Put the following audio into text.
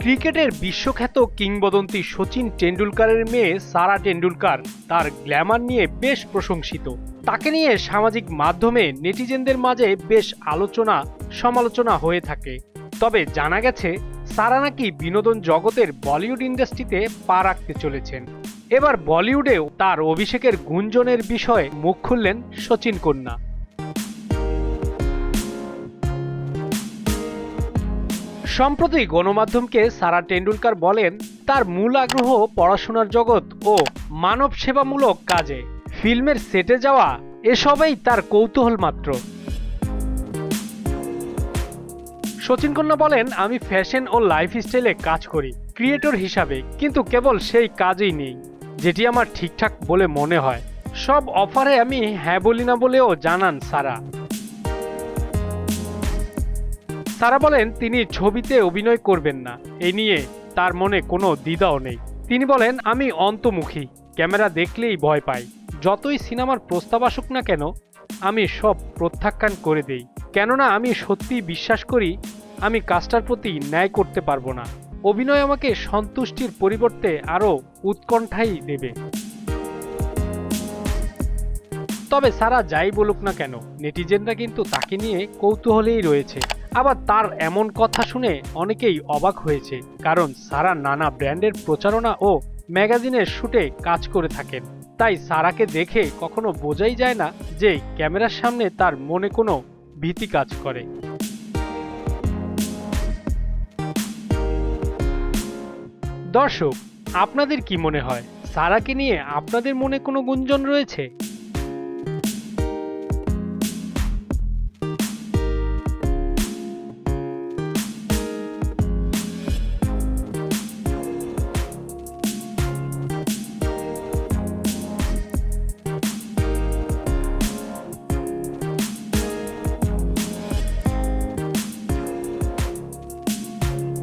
ক্রিকেটের বিশ্বখ্যাত কিংবদন্তি সচিন টেন্ডুলকারের মেয়ে সারা টেন্ডুলকার তার গ্ল্যামার নিয়ে বেশ প্রশংসিত। তাকে নিয়ে সামাজিক মাধ্যমে নেটিজেনদের মাঝে বেশ আলোচনা, সমালোচনা হয়ে থাকে। তবে জানা গেছে, সারা নাকি বিনোদন জগতের বলিউড ইন্ডাস্ট্রিতে পা রাখতে চলেছেন। এবার বলিউডেও তার অভিষেকের গুঞ্জনের বিষয়ে মুখ খুললেন সচিন কন্যা। সম্প্রতি গণমাধ্যমকে সারা টেন্ডুলকার বলেন, তার মূল আগ্রহ পড়াশোনার জগৎ ও মানব সেবামূলক কাজে। ফিল্মের সেটে যাওয়া, এসবেই তার কৌতূহল মাত্র। সচিন কন্যা বলেন, আমি ফ্যাশন ও লাইফস্টাইলে কাজ করি, ক্রিয়েটর হিসাবে, কিন্তু কেবল সেই কাজই নেই, যেটি আমার ঠিকঠাক বলে মনে হয়। সব অফারে আমি হ্যাঁ বলি না বলেও জানান সারা। সারা বলেন, তিনি ছবিতে অভিনয় করবেন না। এ নিয়ে তার মনে কোনো দ্বিধাও নেই। তিনি বলেন, আমি অন্তমুখী ক্যামেরা দেখলেই ভয় পাই। যতই সিনেমার প্রস্তাব আসুক না কেন, আমি সব প্রত্যাখ্যান করে দেই। কেননা, আমি সত্যি বিশ্বাস করি, আমি কাজটার প্রতি ন্যায় করতে পারব না। অভিনয় আমাকে সন্তুষ্টির পরিবর্তে আরও উৎকণ্ঠাই দেবে। তবে সারা যাই বলুক না কেন, নেটিজেনরা কিন্তু তাকে নিয়ে কৌতূহলেই রয়েছে। আবার তার এমন কথা শুনে অনেকেই অবাক হয়েছে, কারণ সারা নানা ব্র্যান্ডের প্রচারণা ও ম্যাগাজিনের শুটে কাজ করে থাকেন। তাই সারাকে দেখে কখনো বোঝাই যায় না যে ক্যামেরার সামনে তার মনে কোনো ভীতি কাজ করে। দর্শক, আপনাদের কি মনে হয়, সারাকে নিয়ে আপনাদের মনে কোনো গুঞ্জন রয়েছে?